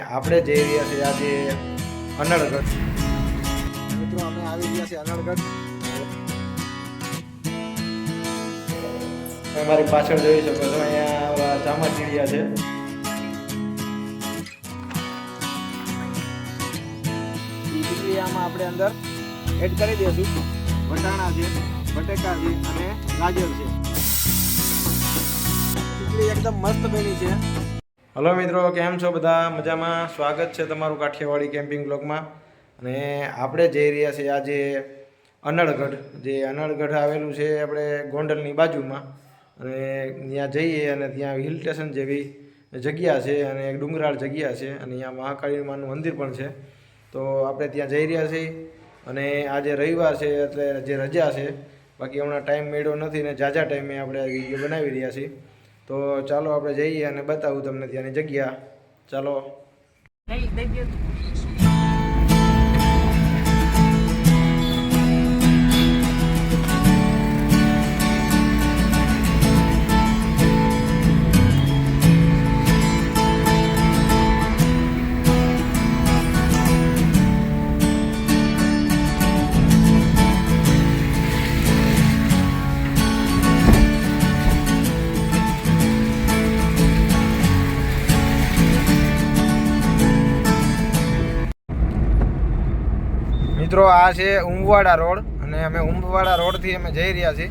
આપણે જઈ રહ્યા છીએ આજે અનળગઢ. મિત્રો અમે આવી ગયા છીએ અનળગઢ. મારી પાછળ જોઈ શકો છો અહીંયા ચામા ચીડિયા છે. આમાં આપણે અંદર એડ કરી દઈશું. વટાણા છે બટેકા છે અને ગાજર છે. એકદમ મસ્ત બની છે. હલો મિત્રો, કેમ છો બધા? મજામાં? સ્વાગત છે તમારું કાઠિયાવાડી કેમ્પિંગ બ્લોગમાં. અને આપણે જઈ રહ્યા છીએ આજે અનળગઢ. જે અનળગઢ આવેલું છે આપણે ગોંડલની બાજુમાં. અને ત્યાં જઈએ અને ત્યાં હિલ સ્ટેશન જેવી જગ્યા છે અને એક ડુંગરાળ જગ્યા છે. અને અહીંયા મહાકાળી માનું મંદિર પણ છે. તો આપણે ત્યાં જઈ રહ્યા છીએ. અને આજે રવિવાર છે એટલે જે રજા છે. બાકી હમણાં ટાઈમ મેળ્યો નથી ને ઝાઝા ટાઈમે આપણે વીડિયો બનાવી રહ્યા છીએ. તો ચાલો આપણે જઈએ અને બતાવું તમને ત્યાંની જગ્યા. ચાલો. મિત્રો, આ છે ઉંબવાડા રોડ અને અમે ઉંબવાડા રોડથી અમે જઈ રહ્યા છીએ.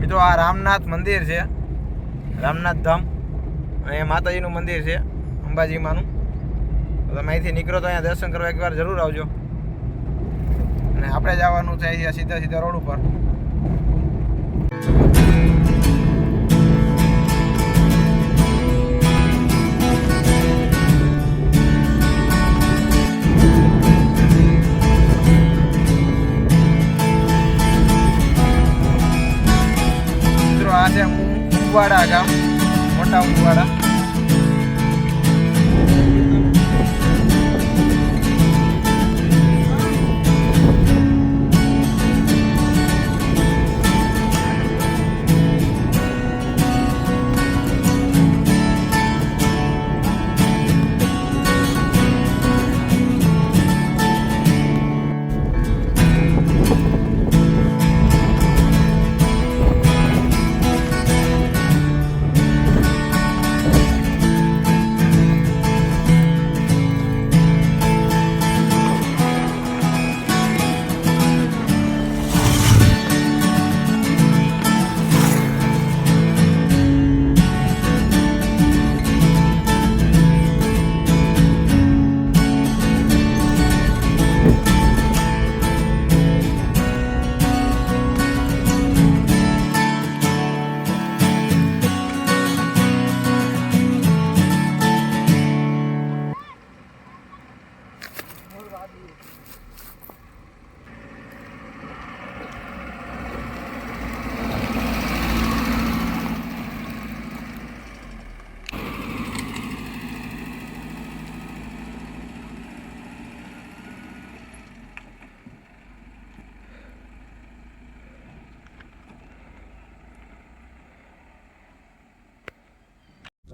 મિત્રો, આ રામનાથ મંદિર છે. રામનાથ ધામ. અહીંયા માતાજીનું મંદિર છે, અંબાજીમાંનું. તમે અહીંથી નીકળો તો અહીંયા દર્શન કરવા એકવાર જરૂર આવજો. અને આપણે જવાનું છે સીધા સીધા રોડ ઉપર. ઉંબવાડા ગામ મોટા ઉંબવાડા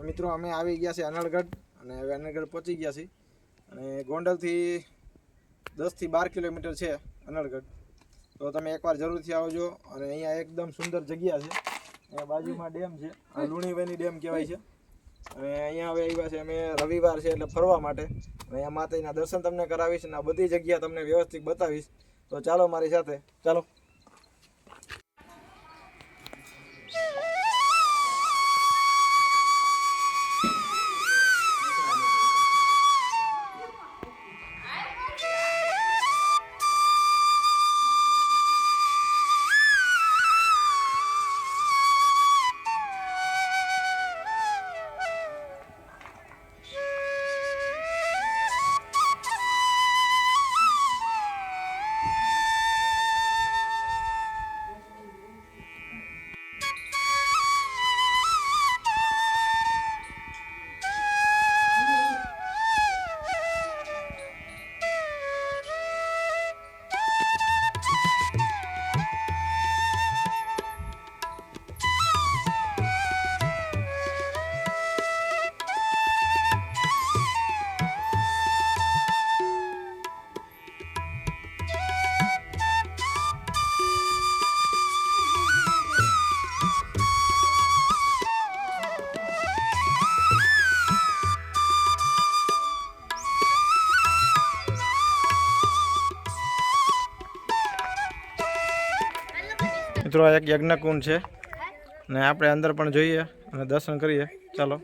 મિત્રો, અમે આવી ગયા છીએ અનળગઢ અને હવે અનળગઢ પહોંચી ગયા છીએ. અને ગોંડલથી દસથી બાર કિલોમીટર છે અનળગઢ. તો તમે એકવાર જરૂરથી આવજો અને અહીંયા એકદમ સુંદર જગ્યા છે. અહીંયા બાજુમાં ડેમ છે. આ લુણીવેની ડેમ કહેવાય છે. અને અહીંયા હવે આવ્યા છે અમે રવિવાર છે એટલે ફરવા માટે. અને અહીંયા માતાજીના દર્શન તમને કરાવીશ અને આ બધી જગ્યા તમને વ્યવસ્થિત બતાવીશ. તો ચાલો મારી સાથે. ચાલો. મિત્રો આ એક યજ્ઞકુંડ છે. ને આપણે અંદર પણ જોઈએ અને દર્શન કરીએ. ચાલો.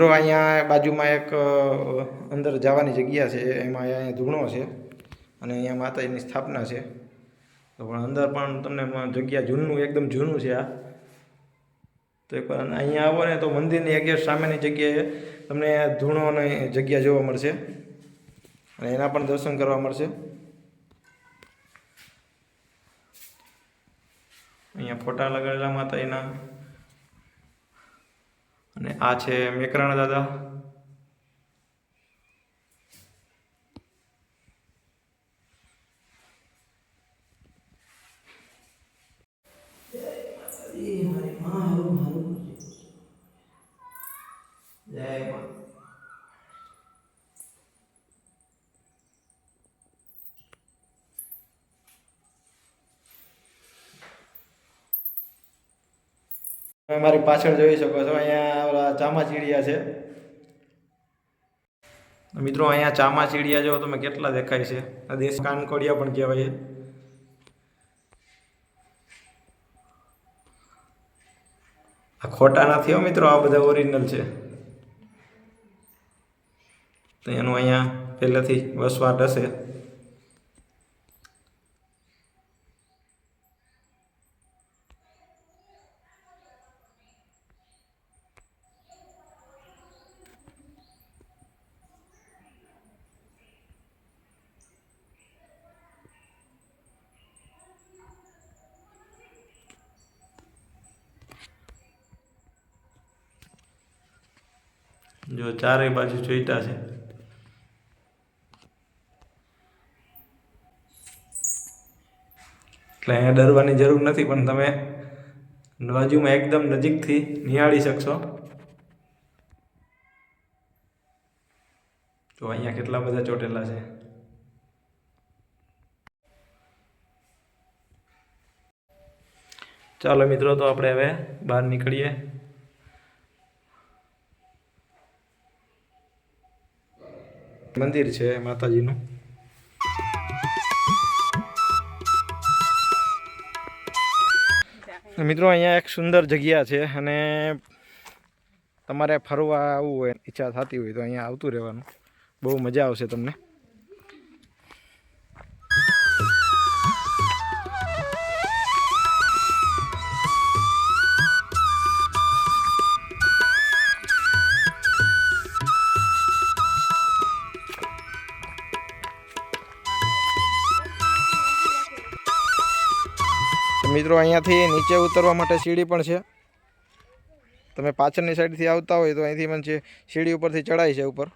મિત્રો અહીંયા બાજુમાં એક અંદર જવાની જગ્યા છે, એમાં અહીંયા ધૂણો છે અને અહીંયા માતાજીની સ્થાપના છે. તો પણ અંદર પણ તમને જગ્યા જૂનું, એકદમ જૂનું છે આ. તો એકવાર અહીંયા આવો ને તો મંદિરની અગિયાર સામેની જગ્યાએ તમને ધૂણોની જગ્યા જોવા મળશે. અને એના પણ દર્શન કરવા મળશે. અહીંયા ફોટા લગાડેલા માતાજીના. અને આ છે મેકરાણા દાદા જય મા તમે મારી પાછળ જોઈ શકો છો, અહીંયા ઓલા ચામાચીડિયા છે. મિત્રો, અહીંયા ચામાચીડિયા જો તમે કેટલા દેખાય છે? આ દેશ કાનકોડિયા પણ કહેવાય છે. આ ખોટા નથી હો મિત્રો, આ બધા ઓરિજિનલ છે. તો એનું અહીંયા પહેલેથી વસવાટ હશે જો ચારેય બાજુ જોઈતા છે. એટલે અહીંયા ડરવાની જરૂર નથી, પણ તમે બાજુમાં એકદમ નજીકથી નિહાળી શકશો. તો અહીંયા કેટલા બધા ચોટેલા છે. ચાલો મિત્રો, તો આપણે હવે બહાર નીકળીએ. મંદિર છે માતાજીનું. મિત્રો, અહીંયા એક સુંદર જગ્યા છે અને તમારે ફરવા આવવું હોય, ઈચ્છા થતી હોય તો અહીંયા આવતું રહેવાનું. બહુ મજા આવશે તમને. મિત્રો, અહીંયાથી નીચે ઉતરવા માટે સીડી પણ છે. તમે પાછળની સાઈડથી આવતા હોય તો અહીંથી મને સીડી ઉપરથી ચડાય છે ઉપર.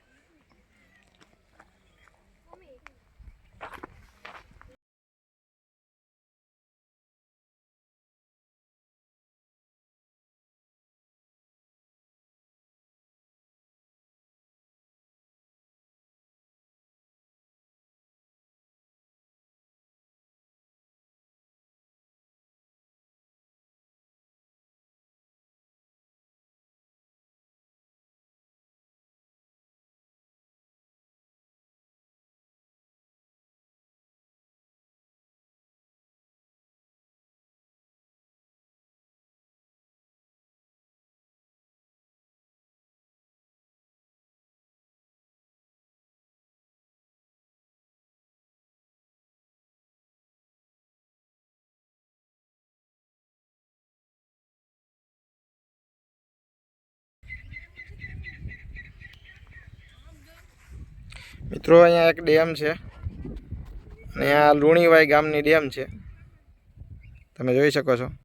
મિત્રો, અહીંયા એક ડેમ છે. અને આ લુણીવાઈ ગામની ડેમ છે. તમે જોઈ શકો છો.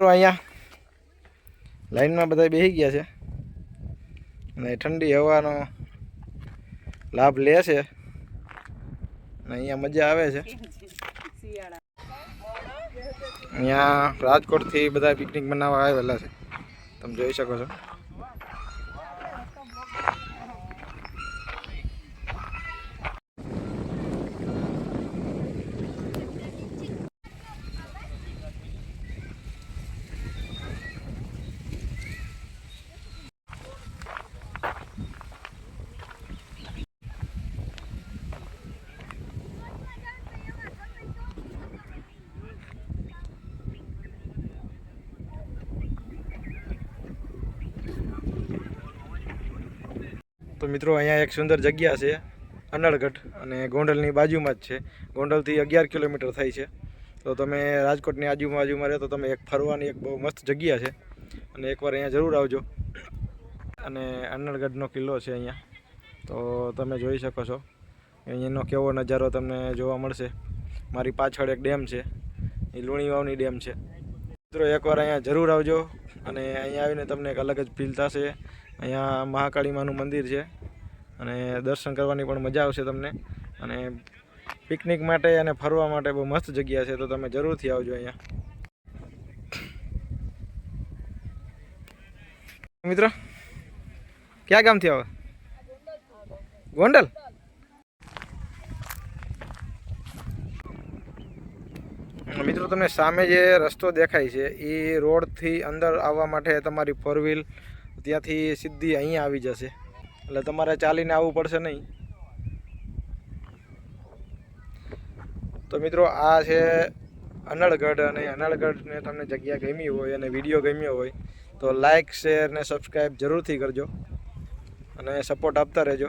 તો અહીંયા લાઈનમાં બધા બેસી ગયા છે. અને ઠંડી હવાનો લાભ લે છે. અને અહીંયા મજા આવે છે. અહીંયા રાજકોટથી બધા પિકનિક મનાવવા આવેલા છે. તમે જોઈ શકો છો. મિત્રો, અહીંયા એક સુંદર જગ્યા છે, અનળગઢ અને ગોંડલની બાજુમાં જ છે. ગોંડલથી અગિયાર કિલોમીટર થાય છે. તો તમે રાજકોટની આજુબાજુમાં રહો તો તમે એક ફરવાની એક બહુ મસ્ત જગ્યા છે. અને એકવાર અહીંયા જરૂર આવજો. અને અનળગઢનો કિલ્લો છે અહીંયા. તો તમે જોઈ શકો છો. અહીંયાનો કેવો નજારો તમને જોવા મળશે. મારી પાછળ એક ડેમ છે. એ લુણીવાવની ડેમ છે. મિત્રો, એકવાર અહીંયા જરૂર આવજો. અને અહીંયા આવીને તમને એક અલગ જ ફીલ થશે. અહીંયા મહાકાળી માનું મંદિર છે. અને દર્શન કરવાની પણ મજા આવશે તમને. અને પિકનિક માટે અને ફરવા માટે બહુ મસ્ત જગ્યા છે, તો તમે જરૂરથી આવજો અહીંયા. મિત્ર, ક્યાં ગામથી આવો? ગોંડલ? મિત્રો, તમને સામે જે રસ્તો દેખાય છે, એ રોડથી અંદર આવવા માટે તમારી ફોર વ્હીલ ત્યાંથી સીધી અહીંયા આવી જશે. એટલે તમારે ચાલીને આવવું પડશે નહીં. તો મિત્રો, આ છે અનળગઢ અને અનળગઢને તમને જગ્યા ગમી હોય અને વીડિયો ગમ્યો હોય, તો લાઇક શેર ને સબસ્ક્રાઈબ જરૂરથી કરજો અને સપોર્ટ આપતા રહેજો.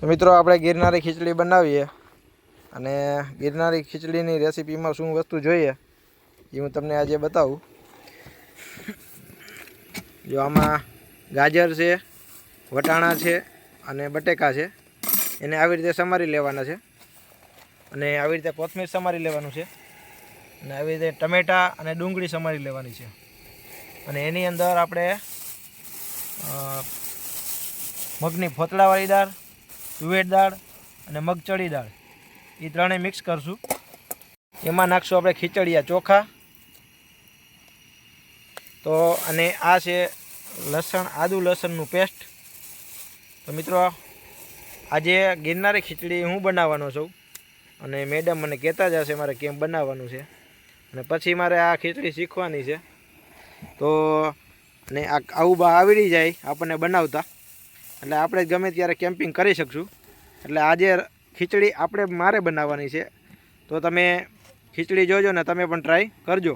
તો મિત્રો આપણે ગિરનારી ખીચડી બનાવીએ અને ગિરનારી ખીચડીની રેસીપીમાં શું વસ્તુ જોઈએ એ હું તમને આજે બતાવું. જો આમાં ગાજર છે, વટાણા છે અને બટેકા છે. એને આવી રીતે સમારી લેવાના છે અને આવી રીતે કોથમીર સમારી લેવાનું છે અને આવી રીતે ટમેટા અને ડુંગળી સમારી લેવાની છે. અને એની અંદર આપણે મગની ફોતળાવાળી દાળ તુવેર દાળ અને મગચડી દાળ. એ ત્રણેય મિક્સ કરશું. એમાં નાખશું આપણે ખીચડીયા ચોખા. તો અને આ છે લસણ, આદુ લસણનું પેસ્ટ તો મિત્રો, આજે ગિરનારી ખીચડી હું બનાવવાનો છું અને મેડમ મને કહેતા જ હશે મારે કેમ બનાવવાનું છે. અને પછી મારે આ ખીચડી શીખવાની છે. તો અને આ આવું બા આવડી જાય આપણને બનાવતા. એટલે આપણે ગમે ત્યારે કેમ્પિંગ કરી શકશું. એટલે આજે ખીચડી આપણે મારે બનાવવાની છે. તો તમે ખીચડી જોજો ને તમે પણ ટ્રાય કરજો.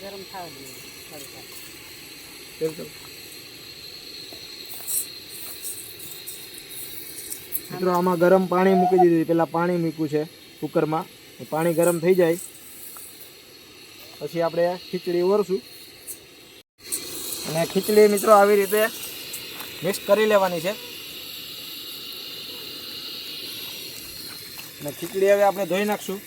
ગરમ થવા દઈએ મિત્રો આમાં ગરમ પાણી મૂકી દીધું પહેલાં પાણી મૂક્યું છે કુકરમાં. પાણી ગરમ થઈ જાય. પછી આપણે ખીચડી ઓરશું. અને ખીચડી મિત્રો આવી રીતે મિક્સ કરી લેવાની છે. અને ખીચડી હવે આપણે ધોઈ નાખશું.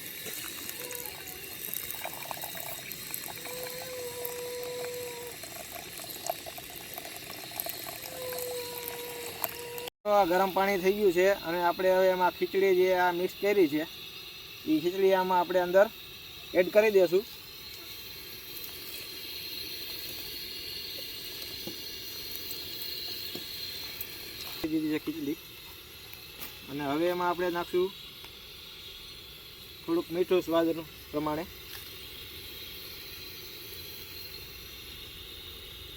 ગરમ પાણી થઈ ગયું છે અને આપણે હવે એમાં ખીચડી જે આ મિક્સ કરી છે એ ખીચડી આમાં આપણે અંદર એડ કરી દઈશું છે ખીચડી અને હવે એમાં આપણે નાખશું થોડુંક મીઠું સ્વાદ પ્રમાણે.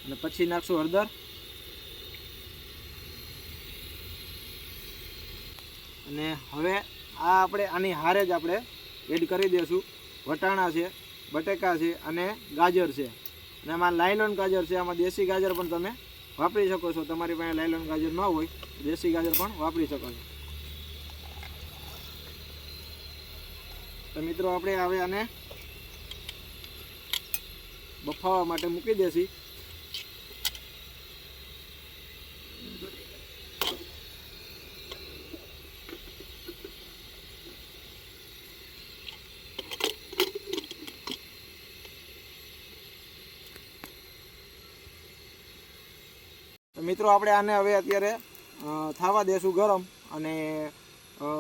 અને પછી નાખશું હળદર. અને હવે આ આપણે આની હારે જ આપણે એડ કરી દઈશું. વટાણા છે, બટેકા છે અને ગાજર છે. અને આમાં લાયલોન ગાજર છે, આમાં દેશી ગાજર પણ તમે વાપરી શકો છો. તમારી પાસે લાયલોન ગાજર ન હોય, દેશી ગાજર પણ વાપરી શકો છો. તો મિત્રો, આપણે હવે આને બફાવા માટે મૂકી દેશી. મિત્રો, આપણે આને હવે અત્યારે થાવા દેશું ગરમ અને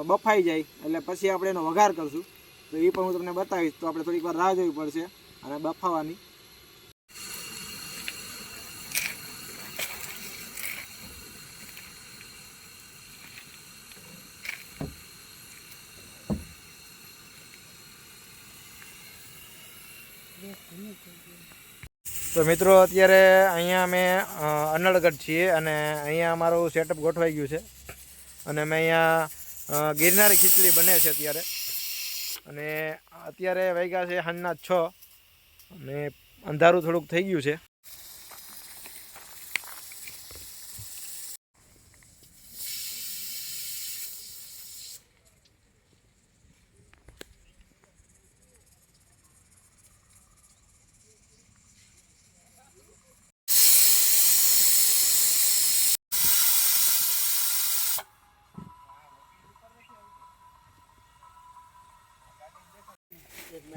બફાઈ જાય, એટલે પછી આપણે એનો વઘાર કરશું. તો એ પણ હું તમને બતાવીશ, તો આપણે થોડીક વાર રાહ જોવી પડશે, અને બફાવાની. તો મિત્રો, અત્યારે અહીંયા અમે અનળગઢ છીએ અને અહીંયા અમારું સેટઅપ ગોઠવાઈ ગયું છે. અને અમે અહીંયા ગિરનારી ખીચડી બને છે અત્યારે. અને અત્યારે વાગ્યા છે સાંજના છ. અને અંધારું થોડુંક થઈ ગયું છે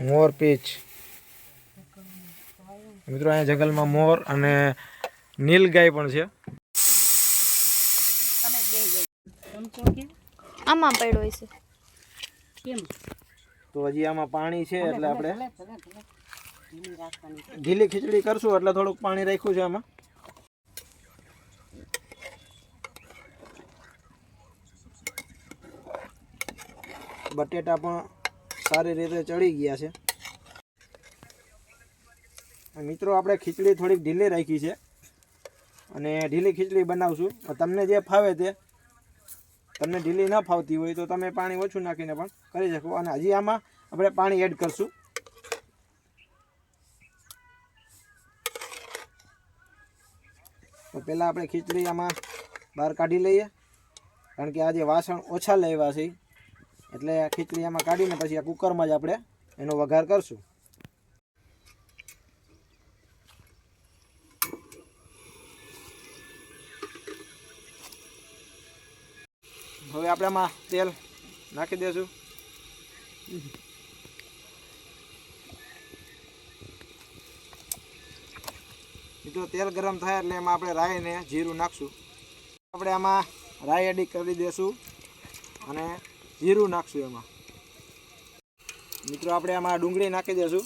મોર પીચ. મિત્રો અહીંયા જંગલમાં મોર અને નીલગાય પણ છે. આમાં પડ્યો છે. કેમ? તો હજી આમાં પાણી છે એટલે આપણે ઢીલી ખીચડી કરશું એટલે થોડુંક પાણી રાખ્યું છે આમાં. બટેટા પણ સારી રીતે ચડી ગયા છે. મિત્રો, આપણે ખીચડી થોડીક ઢીલી રાખી છે. અને ઢીલી ખીચડી બનાવશું. તમને જે ફાવે તે, તમને ઢીલી ન ફાવતી હોય તો તમે પાણી ઓછું નાખીને પણ કરી શકો. અને હજી આમાં આપણે પાણી એડ કરશું. તો પહેલાં આપણે ખીચડી આમાં બહાર કાઢી લઈએ. કારણ કે આજે વાસણ ઓછા લેવા છે, એટલે ખીચડી આમાં કાઢીને પછી આ કુકરમાં જ આપણે એનો વઘાર કરશું. હવે આપણે આમાં તેલ નાખી દઈશું મિત્રો તેલ ગરમ થાય એટલે એમાં આપણે રાઈ ને જીરું નાખશું. આપણે આમાં રાઈ એડી કરી દઈશું અને જીરું નાખશું એમાં. મિત્રો, આપણે આમાં ડુંગળી નાખી દઈશું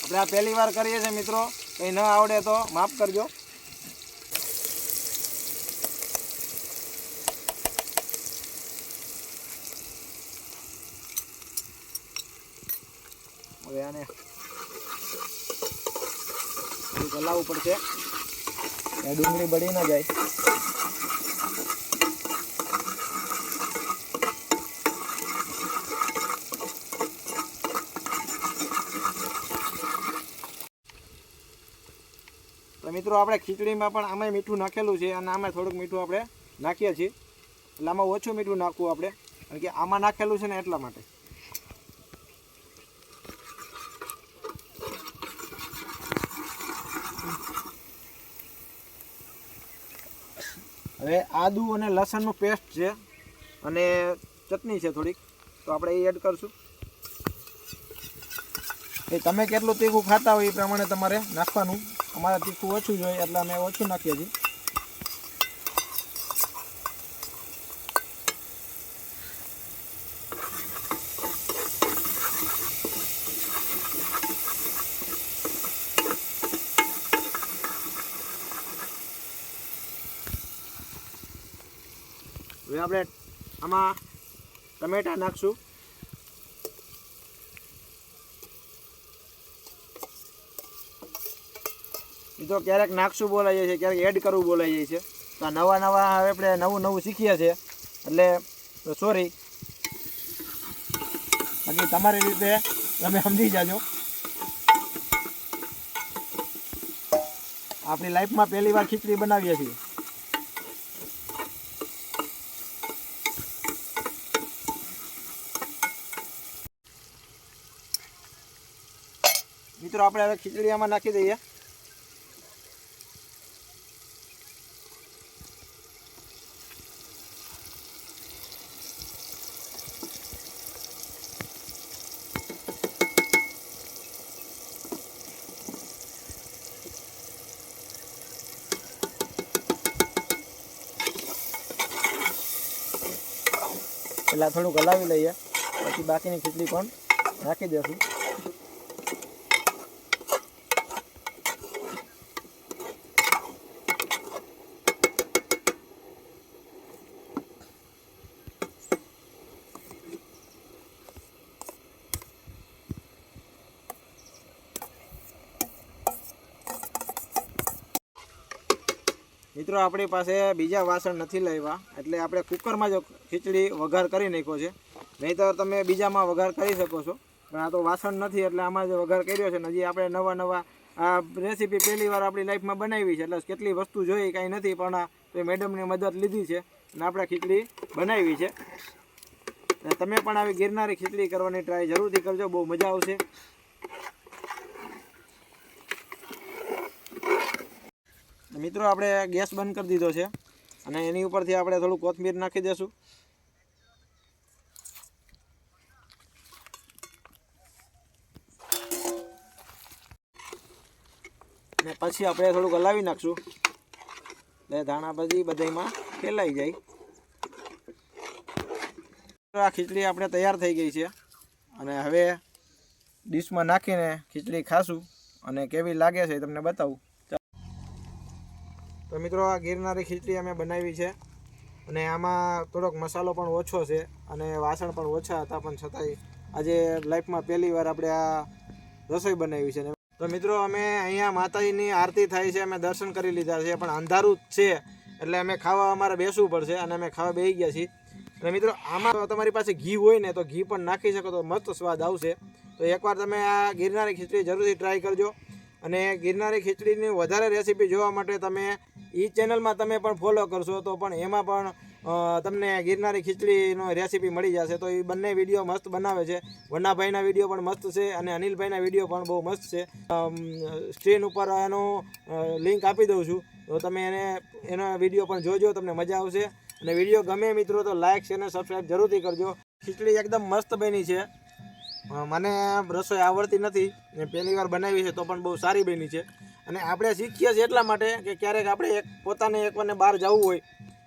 આપણે આ પહેલી વાર કરીએ છીએ મિત્રો, કંઈ ન આવડે તો માફ કરજો હવે આને હલાવવું પડશે. ડુંગળી બળી ના જાય. તો મિત્રો, આપણે ખીચડીમાં પણ આમાં મીઠું નાખેલું છે અને આમાં થોડુંક મીઠું આપણે નાખીએ છીએ. એટલે આમાં ઓછું મીઠું નાખવું આપણે. કારણ કે આમાં નાખેલું છે ને એટલા માટે. હવે આદુ અને લસણનું પેસ્ટ છે અને ચટણી છે થોડીક, તો આપણે એ એડ કરશું. એ તમે કેટલું તીખું ખાતા હોય એ પ્રમાણે તમારે નાખવાનું. અમારે તીખું ઓછું જોઈએ એટલે અમે ઓછું નાખીએ છીએ. આપણે આમાં ટમેટા નાખશું. એ તો ક્યારેક નાખશું બોલાઈ જાય છે ક્યારેક એડ કરવું બોલાઈ જાય છે તો નવા નવા આપણે નવું નવું શીખીએ છીએ. એટલે સોરી બાકી તમારી રીતે તમે સમજી જાજો. આપણી લાઈફમાં પહેલી વાર ખીચડી બનાવીએ છીએ. મિત્રો, આપણે હવે ખીચડી આમાં નાખી દઈએ. પેલા થોડુંક હલાવી લઈએ, પછી બાકીની ખીચડી પણ રાખી દઈશું મિત્રો, આપણી પાસે બીજા વાસણ નથી લાવ્યા, એટલે આપણે કુકરમાં જ ખીચડી વઘાર કરી નાખ્યો છે. નહીંતર તમે બીજામાં વઘાર કરી શકો છો. પણ આ તો વાસણ નથી, એટલે આમાં જ વઘાર કર્યો છે. હજી આપણે નવા નવા આ રેસીપી પહેલી વાર આપણી લાઈફમાં બનાવી છે, એટલે કેટલી વસ્તુ જોઈ કાંઈ નથી, પણ આ તો મેડમની મદદ લીધી છે અને આપણે ખીચડી બનાવી છે. તમે પણ આવી ગિરનારી ખીચડી કરવાની ટ્રાય જરૂરથી કરજો, બહુ મજા આવશે. મિત્રો, આપણે ગેસ બંધ કરી દીધો છે અને એની ઉપરથી આપણે થોડું કોથમીર નાખી દઈશું ને પછી આપણે થોડુંક હલાવી નાખશું. એટલે ધાણા બધી બધામાં ફેલાઈ જાય. આ ખીચડી આપણે તૈયાર થઈ ગઈ છે. અને હવે ડીશમાં નાખીને ખીચડી ખાશું અને કેવી લાગે છે એ તમને બતાવું. તો મિત્રો આ ગિરનારી ખીચડી અમે બનાવી છે. અને આમાં થોડોક મસાલો પણ ઓછો છે અને વાસણ પણ ઓછા હતા, પણ છતાંય આજે લાઈફમાં પહેલી વાર આપણે આ રસોઈ બનાવી છે. ને તો મિત્રો અમે અહીંયા માતાજીની આરતી થાય છે, અમે દર્શન કરી લીધા છે, પણ અંધારું જ છે એટલે અમે ખાવા અમારે બેસવું પડશે અને અમે ખાવા બેસી ગયા છીએ. અને મિત્રો આમાં તમારી પાસે ઘી હોય ને, તો ઘી પણ નાખી શકો તો મસ્ત સ્વાદ આવશે. તો એકવાર તમે આ ગિરનારી ખીચડી જરૂરથી ટ્રાય કરજો. અને ગિરનારી ખીચડીની વધારે રેસીપી જોવા માટે તમે એ ચેનલમાં તમે પણ ફોલો કરશો તો પણ એમાં પણ તમને ગિરનારી ખીચડીનો રેસીપી મળી જશે. તો એ બંને વીડિયો મસ્ત બનાવે છે. વન્નાભાઈના વીડિયો પણ મસ્ત છે અને અનિલભાઈના વીડિયો પણ બહુ મસ્ત છે. સ્ક્રીન ઉપર એનું લિંક આપી દઉં છું. તો તમે એને, એનો વીડિયો પણ જોજો, તમને મજા આવશે. અને વીડિયો ગમે મિત્રો તો લાઇક છે અને સબસ્ક્રાઈબ જરૂરથી કરજો. ખીચડી એકદમ મસ્ત બની છે. મને રસોઈ આવડતી નથી. પહેલી વાર બનાવી છે તો પણ બહુ સારી બની છે. અને આપણે શીખીએ છીએ એટલા માટે કે ક્યારેક આપણે એક પોતાને એકવારને બહાર જવું હોય,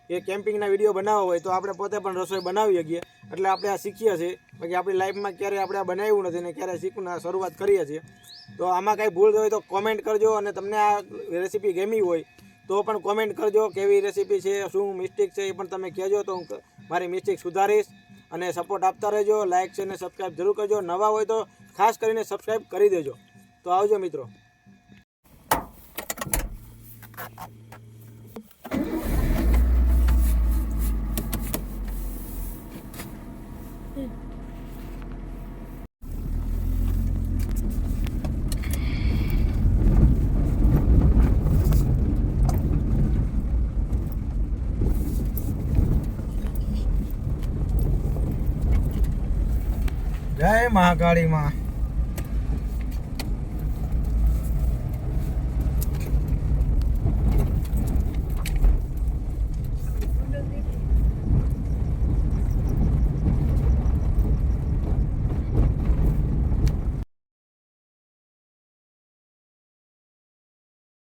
કે કેમ્પિંગના વીડિયો બનાવવા હોય, તો આપણે પોતે પણ રસોઈ બનાવી શકીએ એટલે આપણે આ શીખીએ છીએ. બાકી આપણી લાઈફમાં ક્યારેય આપણે આ બનાવ્યું નથી ને ક્યારેય શીખવું શરૂઆત કરીએ છીએ. તો આમાં કાંઈ ભૂલ હોય તો કોમેન્ટ કરજો અને તમને આ રેસીપી ગમી હોય, તો પણ કોમેન્ટ કરજો કેવી રેસીપી છે, શું મિસ્ટેક છે એ પણ તમે કહેજો. તો હું મારી મિસ્ટેક સુધારીશ અને સપોર્ટ આપતા રહેજો. લાઇક છે અને સબસ્ક્રાઈબ જરૂર કરજો. નવા હોય તો ખાસ કરીને સબસ્ક્રાઈબ કરી દેજો. તો આવજો મિત્રો. જય મહાકાળી માં.